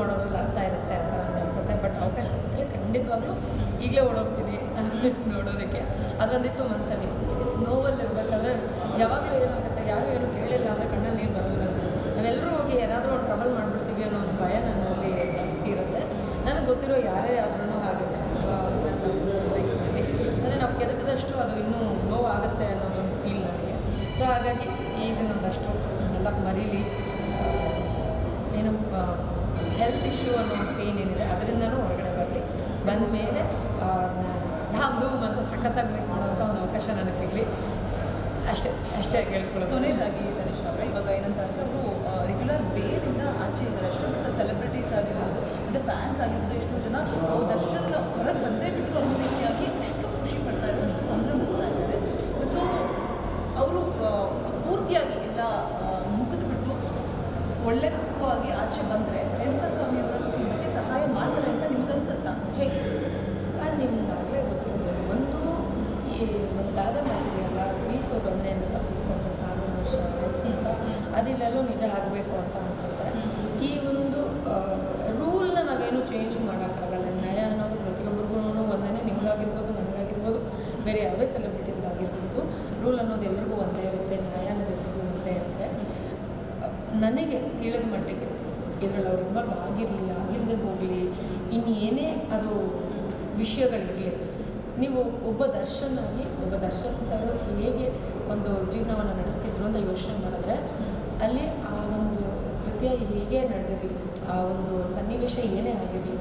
ಮಾಡೋದ್ರಲ್ಲಿ ಅರ್ಥ ಇರುತ್ತೆ ಅಂತ ನನಗೆ ಅನ್ಸುತ್ತೆ. ಬಟ್ ಅವಕಾಶ ಸಿಕ್ಕರೆ ಖಂಡಿತವಾಗ್ಲೂ ಈಗಲೇ ಓಡೋಗ್ತೀನಿ ನೋಡೋದಕ್ಕೆ. ಅದೊಂದಿತ್ತು ಮನಸ್ಸಲ್ಲಿ ನೋವಲ್ಲಿ ಇರಬೇಕಾದ್ರೆ ಯಾವಾಗಲೂ ಏನಾಗುತ್ತೆ, ಯಾರು ಏನು ಕೇಳಿಲ್ಲ ಅಂದರೆ ಕಣ್ಣಲ್ಲಿ ನೀರು ಬರಲ್ಲ. ನಾವೆಲ್ಲರೂ ಹೋಗಿ ಏನಾದರೂ ಒಂದು ಟ್ರಾವೆಲ್ ಮಾಡಿಬಿಡ್ತೀವಿ ಅನ್ನೋ ಒಂದು ಭಯ ನನ್ನಲ್ಲಿ ಜಾಸ್ತಿ ಇರುತ್ತೆ. ನನಗೆ ಗೊತ್ತಿರೋ ಯಾರೇ ಆದ್ರೂ ಆಗುತ್ತೆ ಲೈಫ್ನಲ್ಲಿ ಅಂದರೆ ನಾವು ಕೆದಕದಷ್ಟು ಅದು ಇನ್ನೂ ನೋವಾಗುತ್ತೆ ಅನ್ನೋದೊಂದು ಫೀಲ್ ನನಗೆ. ಸೊ ಹಾಗಾಗಿ ಇದನ್ನೊಂದಷ್ಟು ಎಲ್ಲ ಮರೀಲಿ. ಇಶ್ಯೂ ಅನ್ನೋ ಪೇನ್ ಏನಿದೆ, ಅದರಿಂದನೂ ಹೊರಗಡೆ ಬರಲಿ. ಬಂದ ಮೇಲೆ ಧಾಮ್ ಧೂಮ್ ಅಂತ ಸಖತ್ತಾಗಿ ಮೀಟ್ ಮಾಡುವಂಥ ಒಂದು ಅವಕಾಶ ನನಗೆ ಸಿಗಲಿ. ಅಷ್ಟೇ ಅಷ್ಟೇ ಕೇಳ್ಕೊಳ್ಳೋದು ಕೊನೆಯದಾಗಿ ತನಿಷ್ ಅವರ, ಇವಾಗ ಏನಂತ ಅಂದರೆ ಅವರು ರೆಗ್ಯುಲರ್ ಬೇರಿಂದ ಆಚೆ ಇದ್ದಾರೆ. ಅಷ್ಟೇ ಬಟ್ ಸೆಲೆಬ್ರಿಟೀಸ್ ಆಗಿರ್ಬೋದು, ಮತ್ತು ಫ್ಯಾನ್ಸ್ ಆಗಿರ್ಬೋದು, ಎಷ್ಟೋ ಜನ ದರ್ಶನ ಹೊರಗೆ ಬಂದೇ ಬಿಟ್ಟರು ಅನ್ನೋ ರೀತಿಯಾಗಿ ಅಷ್ಟು ಖುಷಿ ಪಡ್ತಾ ಇದ್ದಾರೆ, ಅಷ್ಟು ಸಂಭ್ರಮಿಸ್ತಾ ಇದ್ದಾರೆ. ಸೊ ಅವರು ಪೂರ್ತಿಯಾಗಿ ಎಲ್ಲ ಮುಗಿದ್ಬಿಟ್ಟು ಒಳ್ಳೆದಕ್ಕೂ ಆಚೆ ಬಂದರೆ ರೇಣುಕಾ ಸ್ವಾಮಿ ಅವರ ಕುಟುಂಬಕ್ಕೆ ಸಹಾಯ ಮಾಡ್ತಾರೆ ಅಂತ ನಿಮ್ಗನ್ಸುತ್ತಾ ಹೇಗೆ ನಿಮ್ಗಾಗಲೇ ಗೊತ್ತಿರ್ಬೋದು ಒಂದು ಈ ಕಾದಂಬರಿ ಅಲ್ಲ ಬೀಸೋ ದೊಣ್ಣೆಯಿಂದ ತಪ್ಪಿಸ್ಕೊಂಡ ಸಾಲು ವರ್ಷ ಅಂತ ಅದಿಲ್ಲೆಲ್ಲೋ ನಿಜ ಆಗಬೇಕು ಅಂತ ಅನಿಸುತ್ತೆ. ಈ ಒಂದು ರೂಲ್ನ ನಾವೇನು ಚೇಂಜ್ ಮಾಡೋಕ್ಕಾಗಲ್ಲ. ನ್ಯಾಯ ಅನ್ನೋದು ಪ್ರತಿಯೊಬ್ಬರಿಗೂ ಒಂದೇ ನಿಮಗಾಗಿರ್ಬೋದು, ನನಗಾಗಿರ್ಬೋದು, ಬೇರೆ ಯಾವುದೇ ಸೆಲೆಬ್ರಿಟೀಸ್ಗಾಗಿರ್ಬೋದು ರೂಲ್ ಅನ್ನೋದು ಎಲ್ರಿಗೂ ಒಂದೇ ಇರುತ್ತೆ, ನ್ಯಾಯ ಅನ್ನೋದು ಎಲ್ರಿಗೂ ಒಂದೇ ಇರುತ್ತೆ. ನನಗೆ ತಿಳಿದ ಮಟ್ಟಿಗೆ ಇದರಲ್ಲಿ ಅವ್ರು ಇನ್ವಾಲ್ವ್ ಆಗಿರಲಿ ಆಗಿರದೆ ಹೋಗಲಿ ಇನ್ನೇನೇ ಅದು ವಿಷಯಗಳಿರಲಿ ನೀವು ಒಬ್ಬ ದರ್ಶನ್ ಒಬ್ಬ ದರ್ಶನ್ ಸರ್ ಹೇಗೆ ಒಂದು ಜೀವನವನ್ನು ನಡೆಸ್ತಿದ್ರು ಅಂತ ಯೋಚನೆ ಮಾಡಿದ್ರೆ, ಅಲ್ಲಿ ಆ ಒಂದು ಕೃತ್ಯ ಹೇಗೆ ನಡೆದಿರಲಿ, ಆ ಒಂದು ಸನ್ನಿವೇಶ ಏನೇ ಆಗಿರಲಿ,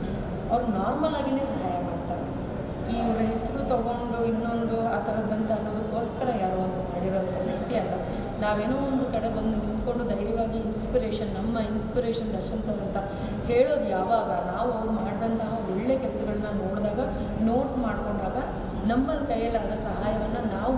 ಅವ್ರು ನಾರ್ಮಲ್ ಆಗಿನೇ ಸಹಾಯ ಮಾಡ್ತಾರೆ. ಈ ಇವರ ಹೆಸರು ತಗೊಂಡು ಇನ್ನೊಂದು ಆ ಥರದ್ದಂತ ಅನ್ನೋದಕ್ಕೋಸ್ಕರ ಯಾರೋ ಒಂದು ಮಾಡಿರೋಂಥ ವ್ಯಕ್ತಿ ಅಲ್ಲ. ನಾವೇನೋ ಒಂದು ಕಡೆ ಬಂದು ನಿಂತ್ಕೊಂಡು ಧೈರ್ಯವಾಗಿ ಇನ್ಸ್ಪಿರೇಷನ್ ನಮ್ಮ ಇನ್ಸ್ಪಿರೇಷನ್ ದರ್ಶನ್ ಸರ್ ಅಂತ ಹೇಳೋದು ಯಾವಾಗ, ನಾವು ಅವ್ರು ಮಾಡಿದಂತಹ ಒಳ್ಳೆ ಕೆಲಸಗಳನ್ನ ನೋಡಿದಾಗ ಮಾಡಿಕೊಂಡಾಗ ನಮ್ಮ ಕೈಯಲ್ಲಾದ ಸಹಾಯವನ್ನು ನಾವು